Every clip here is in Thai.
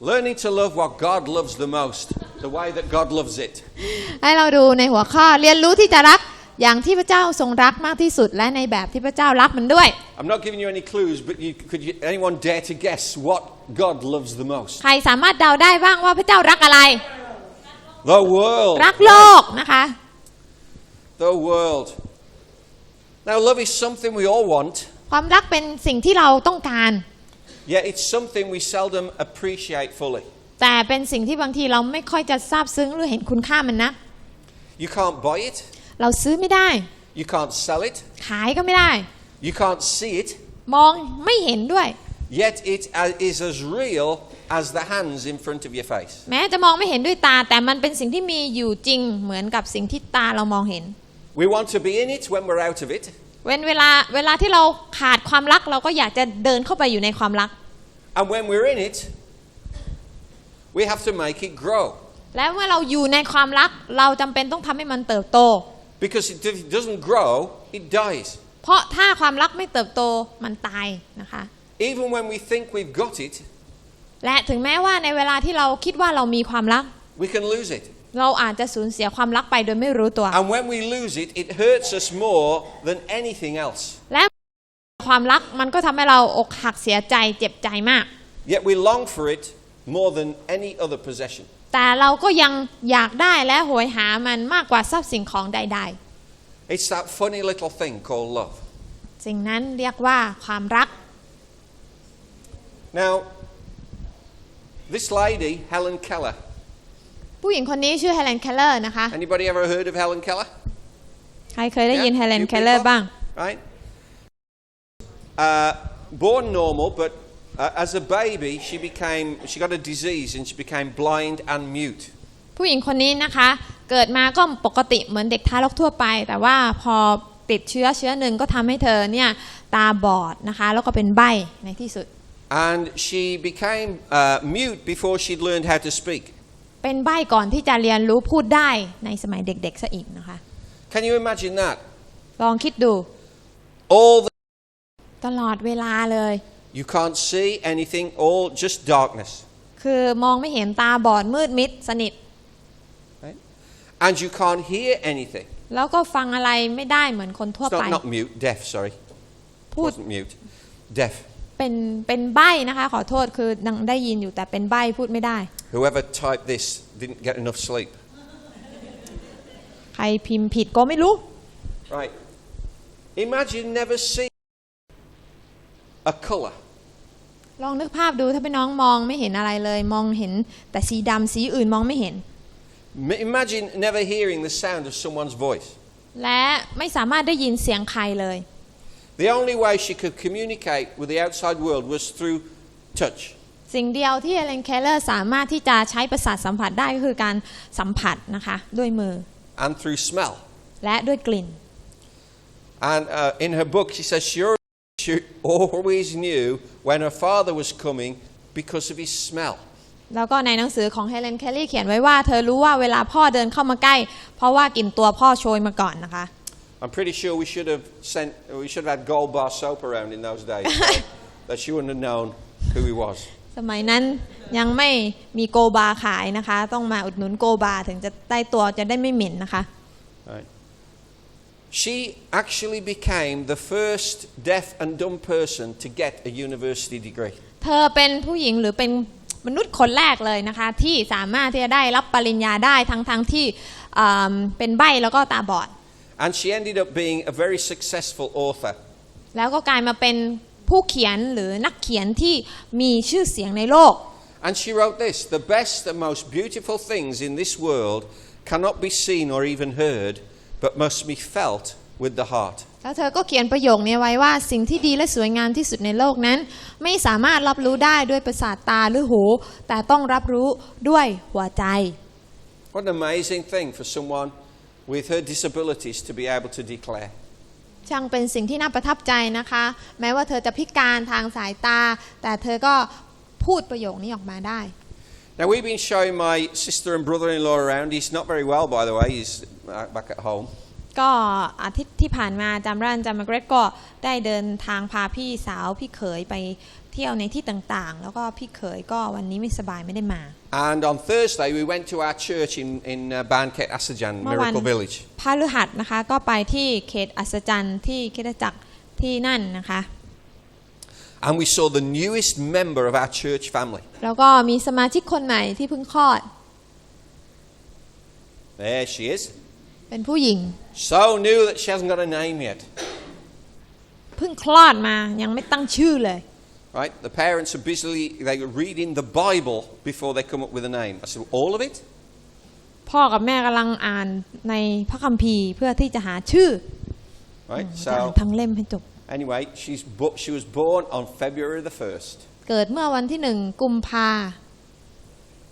Learning to love what God loves the most, the way that God loves it. ให้เราดูในหัวข้อเรียนรู้ที่จะรักอย่างที่พระเจ้าทรงรักมากที่สุดและในแบบที่พระเจ้ารักมันด้วย I'm not giving you any clues, but you, could you, anyone dare to guess what God loves the most? ใครสามารถเดาได้บ้างว่าพระเจ้ารักอะไร The world. รักโลกนะคะ The world. Now, love is something we all want, ความรักเป็นสิ่งที่เราต้องการ yet it's something we seldom appreciate fully. แต่เป็นสิ่งที่บางทีเราไม่ค่อยจะซาบซึ้งหรือเห็นคุณค่ามันนะ You can't buy it, เราซื้อไม่ได้ you can't sell it, ขายก็ไม่ได้ you can't see it, มองไม่เห็นด้วย yet it uh, is as real as the hands in front of your face. แม้จะมองไม่เห็นด้วยตา แต่มันเป็นสิ่งที่มีอยู่จริงเหมือนกับสิ่งที่ตาเรามองเห็น We want to be in it when we're out of it, เว้นเวลาเวลาที่เราขาดความรักเราก็อยากจะเดินเข้าไปอยู่ในความรัก and when we're in it, we have to make it grow. และเมื่อเราอยู่ในความรักเราจำเป็นต้องทำให้มันเติบโต Because if it doesn't grow, it dies. เพราะถ้าความรักไม่เติบโตมันตายนะคะ Even when we think we've got it, และถึงแม้ว่าในเวลาที่เราคิดว่าเรามีความรัก we can lose it. เราอาจจะสูญเสียความรักไปโดยไม่รู้ตัว And when we lose it, it hurts us more than anything else. และความรักมันก็ทำให้เราอกหักเสียใจเจ็บใจมาก Yet we long for it more than any other possession. แต่เราก็ยังอยากได้และโหยหามันมากกว่าทรัพย์สินของใด It's that funny little thing called love. ๆ สิ่งนั้นเรียกว่าความรัก Now, this lady, Helen Keller. ผู้หญิงคนนี้ชื่อเฮเลน เคลเลอร์นะคะ Anybody ever heard of Helen Keller? ใครเคยได้ยิน Yeah, เฮเลน few เคลเลอร์ people. บ้าง Right? Uh, born normal, but uh, as a baby, she became she got a disease and she became blind and mute. ผู้หญิงคนนี้นะคะ เกิดมาก็ปกติเหมือนเด็กทารกทั่วไป แต่ว่าพอติดเชื้อเชื้อหนึ่งก็ทำให้เธอเนี่ยตาบอดนะคะ แล้วก็เป็นใบ้ในที่สุด And she became uh, mute before she'd learned how to speak. เป็นใบ้ก่อนที่จะเรียนรู้พูดได้ในสมัยเด็กๆซะอีกนะคะ Can you imagine that? ลองคิดดู All the, ตลอดเวลาเลย you can't see anything, all just darkness. คือมองไม่เห็นตาบอดมืดมิดสนิท Right? And you can't hear anything. แล้วก็ฟังอะไรไม่ได้เหมือนคนทั่ว It's ไป not, not mute, deaf, sorry. พูด wasn't mute. Deaf. เป็นเป็นใบ้นะคะขอโทษคือดังได้ยินอยู่แต่เป็นใบ้พูดไม่ได้ Whoever typed this didn't get enough sleep. ใครพิมพ์ผิดก็ไม่รู้ Right. Imagine never seeing a colour. ลองนึกภาพดูถ้าพี่น้องมองไม่เห็นอะไรเลย มองเห็นแต่สีดำสีอื่นมองไม่เห็น M- Imagine never hearing the sound of someone's voice. และไม่สามารถได้ยินเสียงใครเลย The only way she could communicate with the outside world was through touch. สิ่งเดียวที่เอเลนเคลเลอร์สามารถที่จะใช้ประสาทสัมผัสได้ก็คือการสัมผัสนะคะด้วยมือ and through smell. และด้วยกลิ่น And uh, in her book, she says she always, she always knew when her father was coming because of his smell. แล้วก็ในหนังสือของเฮเลนเคลลี่เขียนไว้ว่า เธอรู้ว่าเวลาพ่อเดินเข้ามาใกล้ เพราะว่ากลิ่นตัวพ่อโชยมาก่อนนะคะ I'm pretty sure we should have sent, we should have had gold bar soap around in those days, so that she wouldn't have known who he was. สมัยนั้นยังไม่มีโกบาขายนะคะ ต้องมาอุดหนุนโกบาถึงจะได้ตัวจะได้ไม่เหม็นนะคะ Right. She actually became the first deaf and dumb person to get a university degree. เธอเป็นผู้หญิงหรือเป็นมนุษย์คนแรกเลยนะคะ ที่สามารถที่จะได้รับปริญญาได้ทั้งๆทที่อ่าเป็นใบ้แล้วก็ตาบอด And she ended up being a very successful author. แล้วก็กลายมาเป็นผู้เขียนหรือนักเขียนที่มีชื่อเสียงในโลก And she wrote this The best and most beautiful things in this world cannot be seen or even heard, but must be felt with the heart. แล้วเธอก็เขียนประโยคนี้ไว้ว่าสิ่งที่ดีและสวยงามที่สุดในโลกนั้น ไม่สามารถรับรู้ได้ด้วยประสาทตาหรือหู แต่ต้องรับรู้ด้วยหัวใจ What an amazing thing for someone with her disabilities to be able to declare. ช่างเป็นสิ่งที่น่าประทับใจนะคะ แม้ว่าเธอจะพิการทางสายตา แต่เธอก็พูดประโยคนี้ออกมาได้ Now, we've been showing my sister and brother in law around. He's not very well, by the way, he's uh, back at home. ก็อาทิตย์ที่ผ่านมาจำรันจำมาเกรกก็ได้เดินทางพาพี่สาวพี่เขยไป เที่ยวในที่ต่างๆ แล้วก็พี่เขยก็วันนี้ไม่สบายไม่ได้มา And on Thursday, we went to our church in, in uh, Banket Asajan, เมื่อวัน Miracle Village. พฤหัสนะคะก็ไปที่เขตอัศจรรย์ที่คริดจักรที่นั่นนะคะ And we saw the newest member of our church family. แล้วก็มีสมาชิกคนใหม่ที่เพิ่งคลอด There she is. เป็นผู้หญิง So new that she hasn't got a name yet. เพิ่งคลอดมายังไม่ตั้งชื่อเลย Right? The parents are busily they were reading the Bible before they come up with a name. I said, all of it? พ่อกับแม่กำลังอ่านในพระคัมภีร์เพื่อที่จะหาชื่อ Right? จะอ่าน So ทั้งเล่มให้จบ anyway, she's bo- she was born on February the 1st. เกิดเมื่อวันที่หนึ่งกุมภา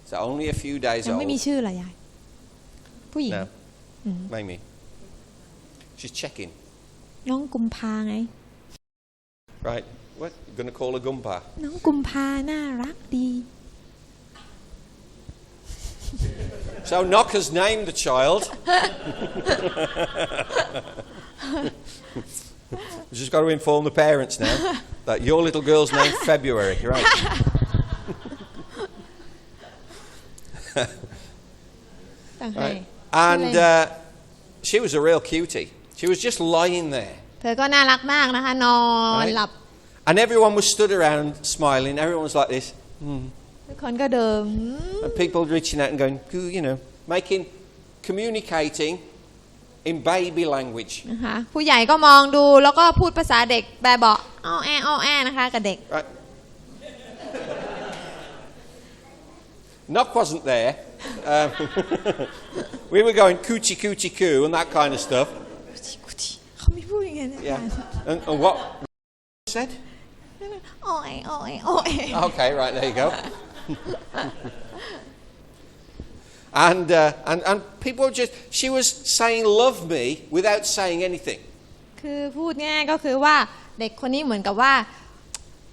So only a few days ยังไม่มี old. ชื่อเลยยาย ผู้หญิง No. Maybe. She's checking. น้องกุมภาไง Right. What? You're going to call her Gumpa? น้องกุมภาน่ารักดี So Knock has named the child. We've just got to inform the parents now that your little girl's named February. Right. ตั้งให้ right. And uh, she was a real cutie. She was just lying there. เธอก็น่ารักมากนะคะ นอน Right. หลับ And everyone was stood around smiling. Everyone was like this. ทุกคนก็เดิม And people reaching out and going, "Goo," you know, making, communicating in baby language. นะคะผู้ใหญ่ก็มองดูแล้วก็พูดภาษาเด็กแบบเบาะอ้อแออ้อแอนะคะกับเด็ก Right. Knock wasn't there. Um, we were going coochie coochie coo and that kind of stuff. เขาไม่พูดอย่างนั้นนะ Yeah. And, and what said? อ้อแออ้อแออ้อแอ Okay, right there you go. and, uh, and and people were just she was saying love me without saying anything. คือพูดง่ายๆก็คือว่าเด็กคนนี้เหมือนกับว่า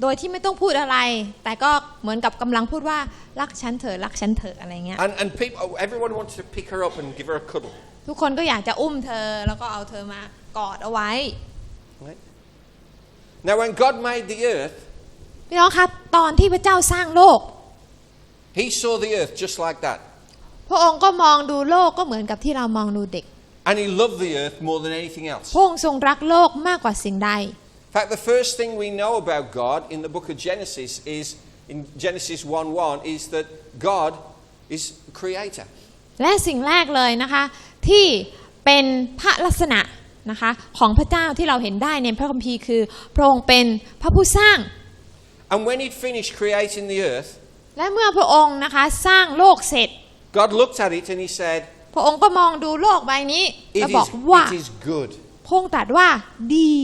โดยที่ไม่ต้องพูดอะไร แต่ก็เหมือนกับกำลังพูดว่ารักฉันเถอะรักฉันเถอะอะไรเงี้ย And and people everyone wanted to pick her up and give her a cuddle. ทุกคนก็อยากจะอุ้มเธอแล้วก็เอาเธอมากอดเอาไว้ Right? Now when God made the earth, พี่น้องครับตอนที่พระเจ้าสร้างโลก he saw the earth just like that. พระองค์ก็มองดูโลกก็เหมือนกับที่เรามองดูเด็ก And he loved the earth more than anything else. พระองค์ทรงรักโลกมากกว่าสิ่งใด In fact, the first thing we know about God in the book of Genesis is, in Genesis 1 1, is that God is creator. และสิ่งแรกเลยนะคะ ที่เป็นพระลักษณะ นะคะของพระเจ้าที่เราเห็นได้ในพระคัมภีร์คือพระองค์เป็นพระผู้สร้าง And when he'd finished creating the earth, และเมื่อพระองค์นะคะสร้างโลกเสร็จ God looked at it and he said, พระองค์ก็มองดูโลกใบนี้ It แล้ว is, บอกว่า it is good. พระองค์ตรัสว่าดี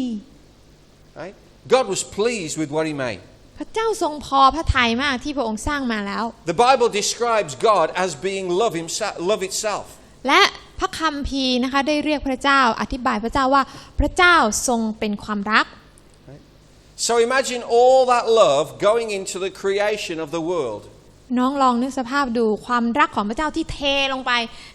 Right? God was pleased with what he made. พระเจ้าทรงพอพระทัยมากที่พระองค์สร้างมาแล้ว The Bible describes God as being love, himself, love itself. และ พระคัมภีร์นะคะได้เรียกพระเจ้าอธิบายพระเจ้าว่าพระเจ้าทรงเป็นความรัก So imagine all that love going into the creation of the world. น้องลองนึกสภาพดูความรักของพระเจ้าที่เทลงไป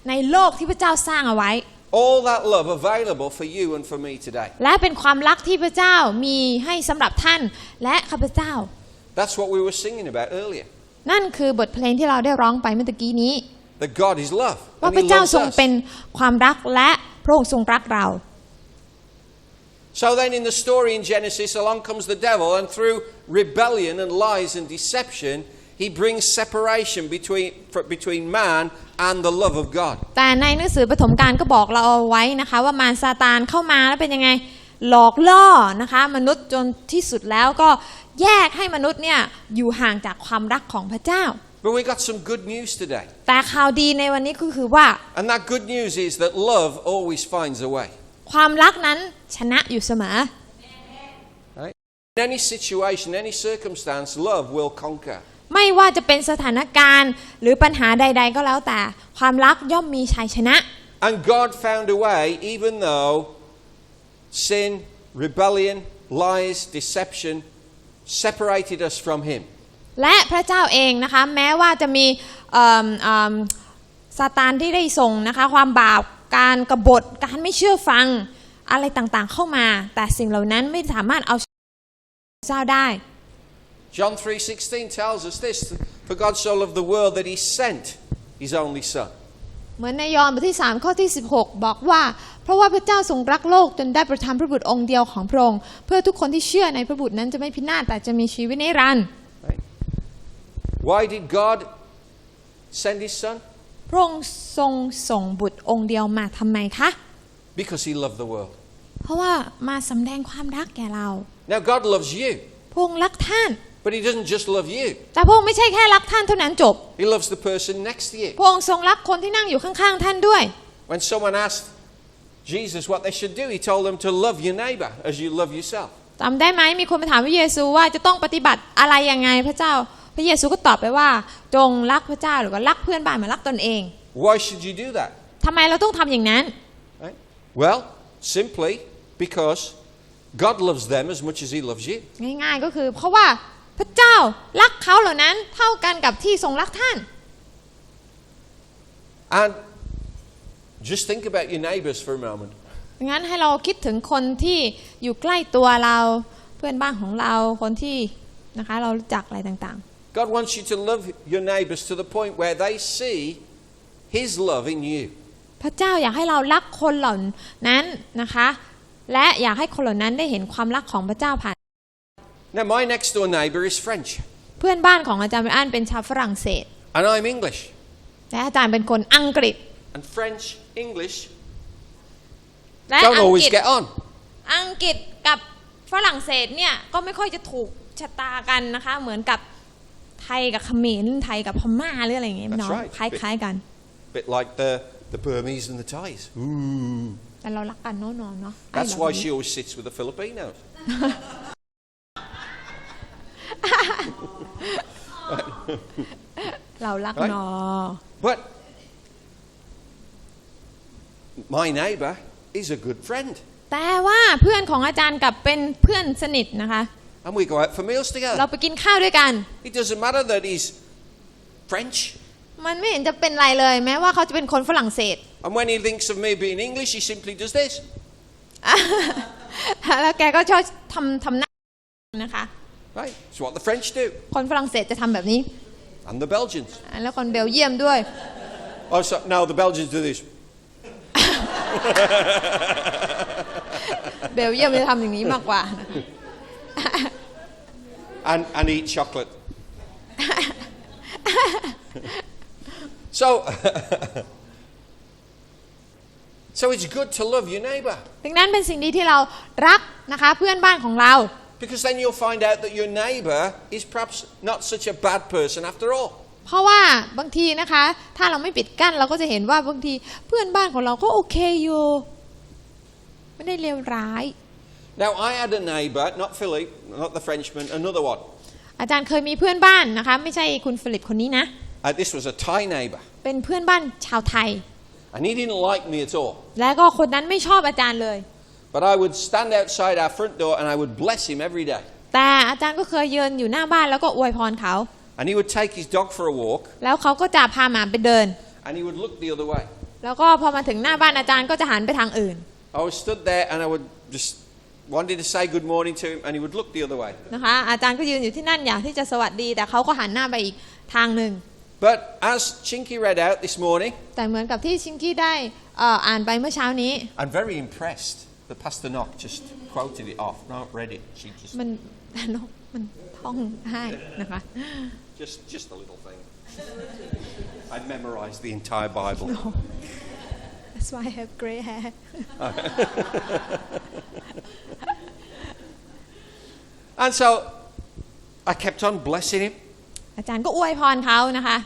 ในโลกที่พระเจ้าสร้างเอาไว้ All that love available for you and for me today. และเป็นความรักที่พระเจ้ามีให้สำหรับท่านและข้าพเจ้า That's what we were singing about earlier. นั่นคือบทเพลงที่เราได้ร้องไปเมื่อตะกี้นี้ That God is love. ว่า And พ he ระเจ้า loves ทรง us. เป็นความรักและพระองค์ทรงรักเรา So then in the story in Genesis, along comes the devil, and through rebellion and lies and deception, he brings separation between, fr- between man and the love of God. แต่ในหนังสือปฐมกาลก็บอกเราเอาไว้นะคะ ว่ามารซาตานเข้ามาแล้วเป็นยังไงหลอกล่อนะคะ มนุษย์จนที่สุดแล้วก็แยกให้มนุษย์เนี่ยอยู่ห่างจากความรักของพระเจ้า But we got some good news today. แต่ข่าวดีในวันนี้ก็คือว่า And that good news is that love always finds a way. ความรักนั้นชนะอยู่เสมอ Right? In any situation, any circumstance, love will conquer. ไม่ว่าจะเป็นสถานการณ์ หรือปัญหาใด ๆ ก็แล้วแต่ ความรักย่อมมีชัยชนะ And God found a way, even though sin, rebellion, lies, deception separated us from Him. และพระเจ้าเองนะคะแม้ว่าจะมีเอิ่มเอิ่มซาตานที่ได้ส่งนะคะความบาปการกบฏการไม่เชื่อฟังอะไรต่างๆเข้ามา แต่สิ่งเหล่านั้นไม่สามารถเอาชนะพระเจ้าได้ John 3:16 tells us this, for God so loved the world that he sent his only son. เหมือนในยอห์นบทที่ 3 ข้อที่ 16 บอกว่า เพราะว่าพระเจ้าทรงรักโลกจนได้ประทานพระบุตรองค์เดียวของพระองค์เพื่อทุกคนที่เชื่อในพระบุตรนั้นจะไม่พินาศแต่จะมีชีวิตนิรันดร์ Right? Why did God send his son? พระองค์ทรงส่งบุตรองค์เดียวมาทำไมคะ Because he loved the world. เพราะว่ามาสำแดงความรักแก่เรา Now God loves you, พระองค์รักท่าน but he doesn't just love you. แต่พระองค์ไม่ใช่แค่รักท่านเท่านั้นจบ He loves the person next to you. พระองค์ทรงรักคนที่นั่งอยู่ข้างๆท่านด้วย When someone asked Jesus what they should do, he told them to love your neighbor as you love yourself. จำได้ไหมมีคนมาถามพระเยซูว่าจะต้องปฏิบัติอะไรยังไงพระเจ้า พระเยซูก็ตอบไปว่า จงรักพระเจ้าหรือว่ารักเพื่อนบ้านเหมือนรักตนเอง Why should you do that? ทำไมเราต้องทำอย่างนั้น Right? Well, simply because God loves them as much as he loves you. ง่ายๆก็คือเพราะว่าพระเจ้ารักเขาเหล่านั้นเท่ากันกับที่ทรงรักท่าน And just think about your neighbors for a moment. งั้นให้เราคิดถึงคนที่อยู่ใกล้ตัวเราเพื่อนบ้านของเราคนที่นะคะเรารู้จักอะไรต่าง God wants you to love your neighbors to the point where they see his love in you. ๆพระเจ้าอยากให้เรารักคนเหล่านั้นนะคะ และอยากให้คนเหล่านั้นได้เห็นความรักของพระเจ้าผ่าน Now, my next door neighbor is French, เพื่อนบ้านของอาจารย์เป็นอันเป็นชาวฝรั่งเศส and I'm English. และอาจารย์เป็นคนอังกฤษ And French, English และ don't อัง always กฤษ get on. อังกฤษกับฝรั่งเศสเนี่ยก็ไม่ค่อยจะถูกชะตากันนะคะ เหมือนกับ ไทยกับเขมรไทยกับพม่าหรืออะไรอย่างเงี้ย That's เนาะ right. คล้ายๆกัน bit like the, the Burmese and the Thais. Ooh. แต่เรารักกันเนาะเนาะเนาะ That's ไอ้ why แบบ she นี้ always sits with the Filipinos. เรารัก Right. เนาะ But my neighbour is a good friend. แต่ว่าเพื่อนของอาจารย์กลับเป็นเพื่อนสนิทนะคะ And we go out for meals เรา together. ไปกินข้าวด้วยกัน It doesn't matter that he's French. มันไม่เห็นจะเป็นไรเลยแม้ว่าเขาจะเป็นคนฝรั่งเศส And when he thinks of me being English, he simply does this. แล้วแกก็ชอบทำทำหน้านะคะ Right? It's what the French do. คนฝรั่งเศสจะทำแบบนี้ And the Belgians. แล้วคนเบลเยียมด้วย Oh, so, no, the Belgians do this. เบลเยียมจะทำอย่างนี้มากกว่า and, and eat chocolate. so, so it's good to love your neighbour ดังนั้นเป็นสิ่งดีที่เรารักนะคะเพื่อนบ้านของเรา because then you'll find out that your neighbour is perhaps not such a bad person after all. เพราะว่าบางทีนะคะ ถ้าเราไม่ปิดกั้นเราก็จะเห็นว่าบางทีเพื่อนบ้านของเราก็โอเคอยู่ ไม่ได้เลวร้าย Now, I had a neighbour, not Philip, not the Frenchman, another one. อาจารย์เคยมีเพื่อนบ้านนะคะ ไม่ใช่คุณฟิลิปคนนี้นะ Uh, this was a Thai neighbour, เป็นเพื่อนบ้านชาวไทย and he didn't like me at all. และก็คนนั้นไม่ชอบอาจารย์เลย But I would stand outside our front door and I would bless him every day. แต่อาจารย์ก็เคยยืนอยู่หน้าบ้านแล้วก็อวยพรเขา And he would take his dog for a walk, แล้วเขาก็จะพาหมาไปเดิน and he would look the other way. แล้วก็พอมาถึงหน้าบ้านอาจารย์ก็จะหันไปทางอื่น I was stood there and I would just wanted to say good morning to him, and he would look the other way. นะคะ อาจารย์ก็ยืนอยู่ที่นั่นอยากที่จะสวัสดี แต่เขาก็หันหน้าไปอีกทางหนึ่ง But as Chinky read out this morning, แต่เหมือนกับที่ชิงกี้ได้เอ่ออ่านไปเมื่อเช้านี้ I'm very impressed that Pastor Knock just quoted it off, not read it. She just, มัน นกมันท่องให้นะคะ just, just a little thing. I memorized the entire Bible. That's why I have gray hair And so I kept on blessing him. อาจารย์ก็อวยพรเขานะคะ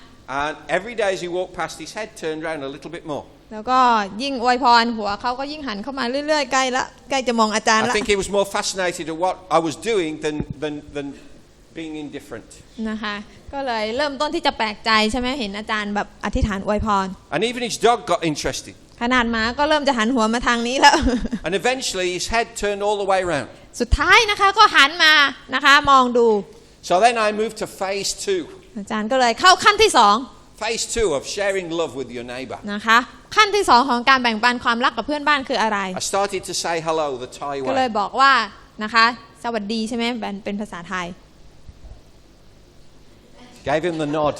And every day as he walked past, his head turned round a little bit more. แล้วก็ยิ่งอวยพรหัวเขาก็ยิ่งหันเข้ามาเรื่อยๆ ใกล้ละใกล้จะมองอาจารย์ I ละ think he was more fascinated at what I was doing than, than, than being indifferent. นะคะ ก็เลยเริ่มต้นที่จะแปลกใจใช่ไหมเห็นอาจารย์แบบอธิษฐานอวยพร And even his dog got interested. ขนาดหมาก็เริ่มจะหันหัวมาทางนี้แล้ว And eventually his head turned all the way around. สุดท้ายนะคะก็หันมานะคะมองดู So then I moved to phase two. อาจารย์ก็เลยเข้าขั้นที่สอง Phase two of sharing love with your neighbour. นะคะขั้นที่สองของการแบ่งปันความรักกับเพื่อนบ้านคืออะไร I started to say hello the Thai ก็เลย way. บอกว่านะคะสวัสดีใช่ไหมเป็นเป็นภาษาไทย Gave him the nod.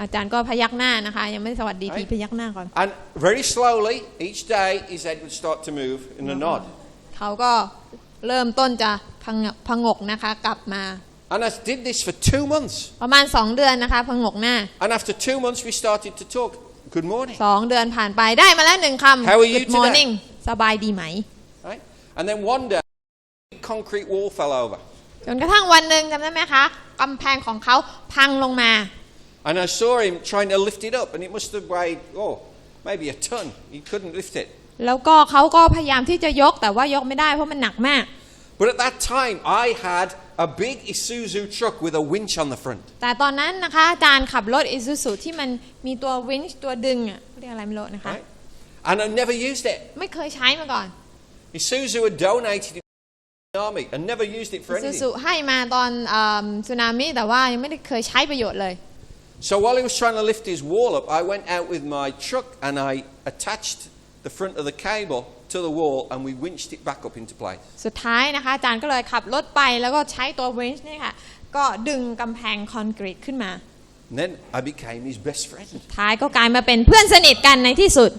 อาจารย์ก็พยักหน้านะคะ ยังไม่สวัสดีทีพยักหน้าก่อน And very slowly, each day, his head would start to move in a nod. เขาก็เริ่มต้นจะพงพงกนะคะกลับมา And I did this for two months. ประมาณ 2 เดือนนะคะพงกหน้า And after two months, we started to talk. Good morning. 2เดือนผ่านไปได้มาแล้วหนึ่งคำ How are you Good morning สบายดีไหม Right? And then one day, a concrete wall fell over. จนกระทั่งวันหนึ่งจำได้ไหมคะกำแพงของเขาพังลงมา And I saw him trying to lift it up, and it must have weighed, oh, maybe a ton. He couldn't lift it. แล้วก็เขาก็พยายามที่จะยกแต่ว่ายกไม่ได้เพราะมันหนักมาก But at that time, I had a big Isuzu truck with a winch on the front. แต่ตอนนั้นนะคะอาจารย์ขับรถอิซูซูที่มันมีตัววินช์ตัวดึงอ่ะเรียกอะไรไม่รู้นะคะ Right? And I never used it. ไม่เคยใช้มาก่อน Isuzu had donated it to the army and never used it for อิซู anything. ซูให้มาตอนเอิ่มสึนามิแต่ว่ายังไม่ได้เคยใช้ประโยชน์เลย So while he was trying to lift his wall up, I went out with my truck and I attached the front of the cable to the wall and we winched it back up into place. สุดท้ายนะคะอาจารย์ก็เลยขับรถไปแล้วก็ใช้ตัววินช์นี่ค่ะ ก็ดึงกำแพงคอนกรีตขึ้นมา And then I became his best friend. ท้ายก็กลายมาเป็นเพื่อนสนิทกันในที่สุด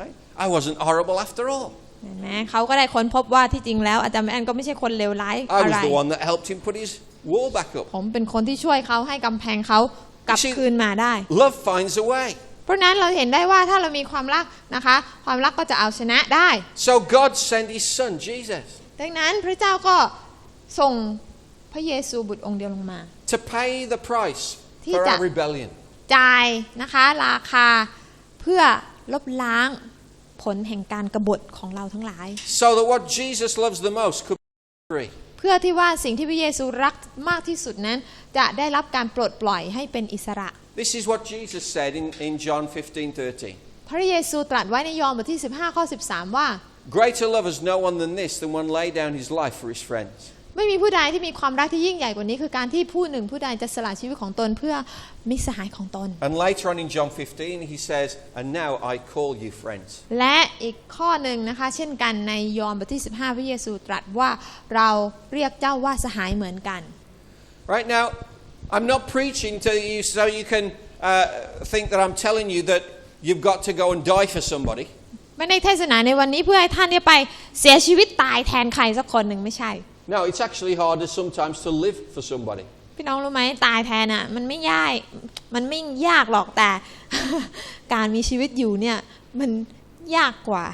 Right? I wasn't horrible after all. เห็นไหมเขาก็ได้ค้นพบว่าที่จริงแล้วอาจารย์แอนก็ไม่ใช่คนเลวร้าย I อะไร was the one that helped him put his wall back up. ผมเป็นคนที่ช่วยเขาให้กำแพงเขา กลับ You see- คืนมาได้ Love finds a way. เพราะฉะนั้นเราเห็นได้ว่าถ้าเรามีความรักนะคะ ความรักก็จะเอาชนะได้ So God sent his son, Jesus, ดังนั้นพระเจ้าก็ส่งพระเยซูบุตรองค์เดียวลงมา to pay the price Thì for chả- our rebellion. จ่ายนะคะราคาเพื่อลบล้างผลแห่งการกบฏของเราทั้งหลาย So that what Jesus loves the most could be free. เพื่อที่ว่าสิ่งที่พระเยซูรักมากที่สุดนั้น จะได้รับการปลดปล่อยให้เป็นอิสระ This is what Jesus said in, in John 15 13. พระเยซูตรัสไว้ในยอห์นบทที่15ข้อ13 ว่า Greater love has no one than this, than one lay down his life for his friends. ไม่มีผู้ใดที่มีความรักที่ยิ่งใหญ่กว่านี้ คือการที่ผู้หนึ่งผู้ใดจะสละชีวิตของตนเพื่อมิตรสหายของตน And later on in John 15, he says, And now I call you friends. และอีกข้อหนึ่งนะคะ เช่นกันในยอห์นบทที่ 15 พระเยซูตรัสว่าเราเรียกเจ้าว่าสหายเหมือนกัน Right now, I'm not preaching to you so you can uh, think that I'm telling you that you've got to go and die for somebody. ไม่ได้เทศนาในวันนี้เพื่อให้ท่านเนี่ยไปเสียชีวิตตายแทนใครสักคนหนึ่งไม่ใช่ No, it's actually harder sometimes to live for somebody. พี่น้องรู้ไหมตายแทนอะมันไม่ยากมันไม่ยากหรอกแต่ การมีชีวิตอยู่เนี่ยมันยากกว่า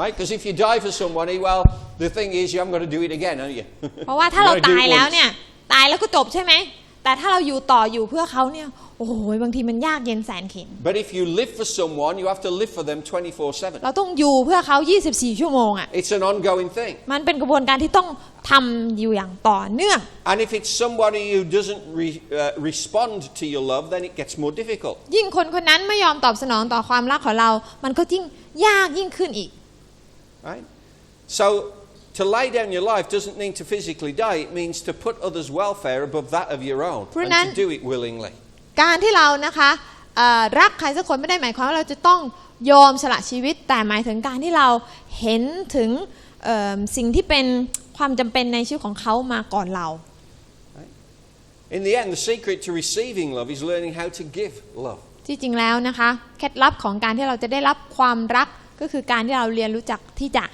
Right? Because if you die for somebody, well, the thing is, you haven't got to do it again, are you? เพราะว่าถ้าเรา You gotta do ตาย it แล้ว once. เนี่ยตายแล้วก็จบใช่ไหม แต่ถ้าเราอยู่ต่ออยู่เพื่อเขาเนี่ยโอ้โหบางทีมันยากเย็นแสนเข็ญ But if you live for someone, you have to live for them 24เราต้องอยู่เพื่อเขา 24 ชั่วโมงอะ 7. It's an ongoing thing. มันเป็นกระบวนการที่ต้องทำอยู่อย่างต่อเนื่อง And if it's somebody who doesn't re- uh, respond to your love, then it gets more difficult. ยิ่งคนคนนั้นไม่ยอมตอบสนองต่อความรักของเรา มันก็ยิ่งยากยิ่งขึ้นอีก Right? So, to lay down your life doesn't mean to physically die, it means to put others' welfare above that of your own. And Brunan- to do it willingly. การที่เรานะคะเอ่อรักใครสักคนไม่ได้หมายความว่าเราจะต้องยอมสละชีวิต แต่หมายถึงการที่เราเห็นถึงเอิ่มสิ่งที่เป็นความจำเป็นในชีวิตของเขามาก่อนเรา In the end, the secret to receiving love is learning how to give love. ที่จริงแล้วนะคะเคล็ดลับของการที่เราจะได้รับความรัก ก็คือการที่เราเรียนรู้จักที่จะ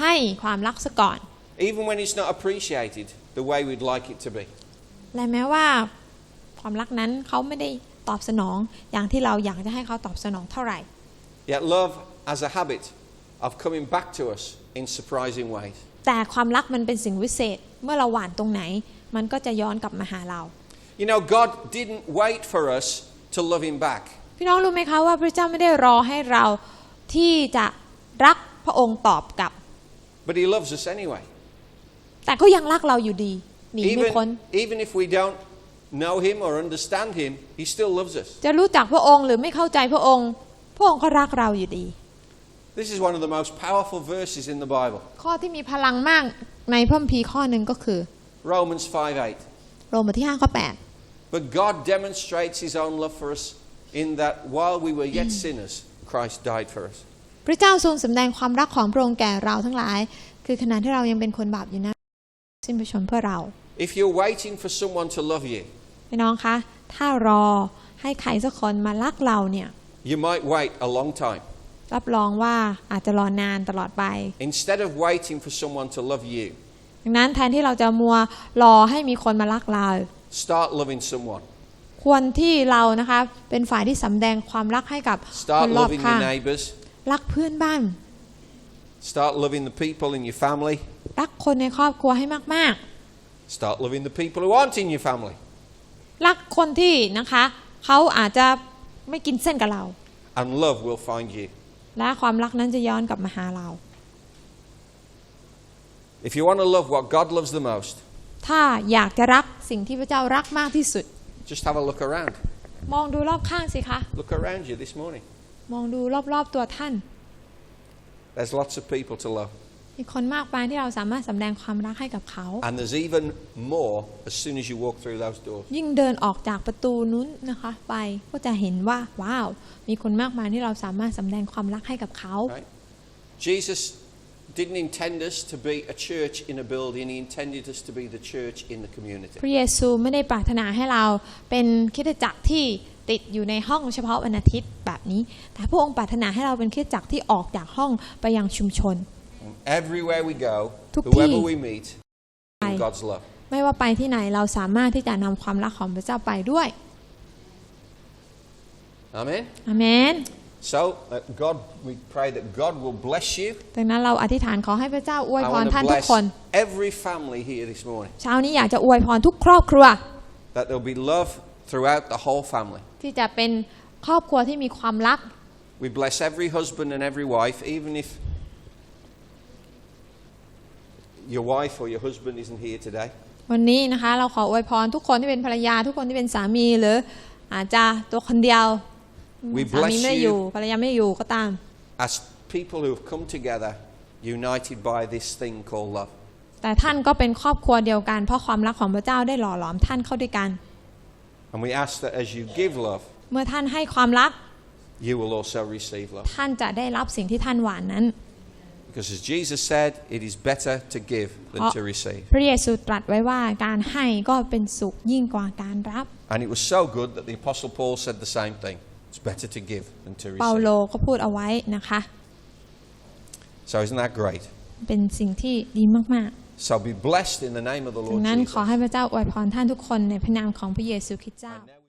ให้ความรักซะก่อน Even when it's not appreciated the way we'd like it to be. และแม้ว่าความรักนั้นเขาไม่ได้ตอบสนองอย่างที่เราอยากจะให้เขาตอบสนองเท่าไหร่ Yet love has a habit of coming back to us in surprising ways. แต่ความรักมันเป็นสิ่งวิเศษเมื่อเราหวานตรงไหน มันก็จะย้อนกลับมาหาเรา You know, God didn't wait for us to love Him back. พี่น้องรู้ไหมคะว่าพระเจ้าไม่ได้รอให้เรา ที่จะรักพระองค์ตอบกลับ But He loves us anyway. แต่ก็ยังรักเราอยู่ดีหนีไม่พ้น Even, even if we don't know Him or understand Him, He still loves us. จะรู้จักพระองค์หรือไม่เข้าใจพระองค์ พระองค์ก็รักเราอยู่ดี This is one of the most powerful verses in the Bible. ข้อที่มีพลังมากในพระคัมภีร์ข้อหนึ่งก็คือ Romans 5 8. โรมบทที่5ข้อ But God demonstrates His own love for us in that while we were yet sinners, Christ died for us. 8พระเจ้าทรงสำแดงความรักของพระองค์แก่เราทั้งหลาย คือขณะที่เรายังเป็นคนบาปอยู่นั้นสิ้นพระชนม์เพื่อเรา If you're waiting for someone to love you, พี่น้องคะ ถ้ารอให้ใครสักคนมารักเราเนี่ย you might wait a long time. รับรองว่าอาจจะรอนานตลอดไป Instead of waiting for someone to love you, ดังนั้นแทนที่เราจะมัวรอให้มีคนมารักเรา start loving someone. ควรที่เรานะคะ เป็นฝ่ายที่สำแดงความรักให้กับค Start นรอบ loving ข้า your ง neighbours. รักเพื่อนบ้าน Start loving the people in your family. รักคนในครอบครัวให้มาก Start loving the people who aren't in your family. ๆรักคนที่นะคะเขาอาจจะไม่กินเส้นกับเรา And love will find you. และความรักนั้นจะย้อนกลับมาหาเรา If you want to love what God loves the most, ถ้าอยากจะรักสิ่งที่พระเจ้ารักมากที่สุด just have a look around. มองดูรอบข้างสิคะ Look around you this morning. มองดูรอบๆตัวท่าน There's lots of people to love. มีคนมากมายที่เราสามารถสำแดงความรักให้กับเขา And there's even more as soon as you walk through those doors. ยิ่งเดินออกจากประตูนู้นนะคะ ไปก็จะเห็นว่าว้าว มีคนมากมายที่เราสามารถสำแดงความรักให้กับเขา Right? Jesus didn't intend us to be a church in a building, He intended us to be the church in the community. พระเยซูไม่ได้ปรารถนาให้เราเป็นคริสตจักรที่ติดอยู่ในห้องเฉพาะวันอาทิตย์แบบนี้ แต่พระองค์ปรารถนาให้เราเป็นคริสตจักรที่ออกจากห้องไปยังชุมชน Everywhere we go, ทุก whoever ที่ we meet, ไป in God's love. ไม่ว่าไปที่ไหนเราสามารถที่จะนำความรักของพระเจ้าไปด้วย Amen? อาเมน So, uh, God, we pray that God will bless you. ดังนั้นเราอธิษฐานขอให้พระเจ้าอวย I พร want ท่าน to ทุก bless คน every family here this morning. เช้านี้อยากจะอวยพรทุกครอบครัว That there'll be love throughout the whole family. ที่จะเป็นครอบครัวที่มีความรัก We bless every husband and every wife, even if your wife or your husband isn't here today. วันนี้นะคะ เราขออวยพรทุกคนที่เป็นภรรยาทุกคนที่เป็นสามีหรืออาจจะตัวคนเดียว We สามี bless ไม่อยู่ you ภรรยาไม่อยู่ก็ตาม as people who have come together, united by this thing called love. แต่ท่านก็เป็นครอบครัวเดียวกัน เพราะความรักของพระเจ้าได้หล่อหลอมท่านเข้าด้วยกัน And we ask that as you give love, เมื่อท่านให้ความรัก you will also receive love. ท่านจะได้รับสิ่งที่ท่านหวานนั้น Because as Jesus said, it is better to give than Oh. to receive. พระเยซูตรัสไว้ว่าการให้ก็เป็นสุขยิ่งกว่าการรับ And it was so good that the Apostle Paul said the same thing. It's better to give than to เปาโล receive. ก็พูดเอาไว้นะคะ So isn't that great? เป็นสิ่งที่ดีมาก So be blessed in the name of the ๆ ดั Lord งนั้นขอ Jesus. ให้พระเจ้าอวยพรท่านทุกคนในพระนามของพระเยซูคริสต์เจ้า And now